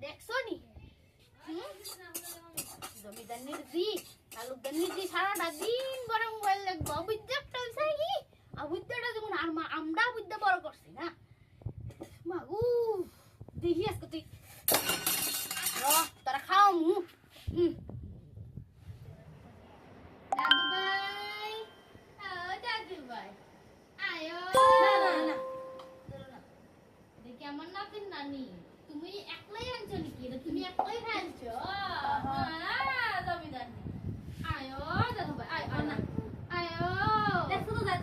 দেখছ নি? জমিদার নির্জি তালুকদার নির্জি সারাটা দিন বড় মোবাইল দেখব। অবুদ্ধাটা হইছে কি অবুদ্ধাটা যেমন আর মা আমরা অবুদ্ধা বড় করছি না মাগু দেখি আজকে তুই র তোরা খাও মু হুম দাদু ভাই ও দাদু ভাই আয়ো না না না দেখি আমার নাতির নানি তুমি একলাই আনছো নাকি এটা তুমি একলাই খাইছো জমিদার আয়ো দাদু ভাই আয় আয় না আয়ো হ্যাঁ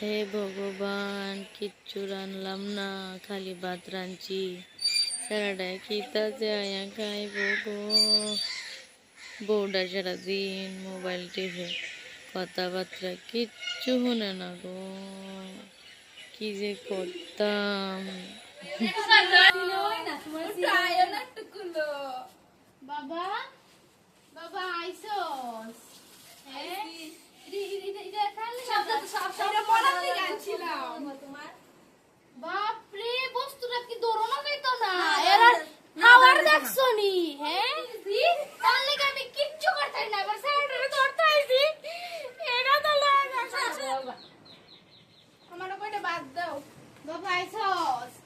হে ভগবান, কিচ্ছু রানলাম না, খালি ভাত রাঁধছি। সারাটায় খিতা যায়, খাইব গো। সারাদিন মোবাইল টিভে। কথাবার্তা কিচ্ছু শুনে না গো। কি যে করতাম। বাবা বাবা আইসোস হ্যাঁ? বাপরে বস্তুটা কি দৌড়ানো যাইতো না? এরা খাওয়ার দেখছ নি হ্যাঁ? দাও বাবা আইসোস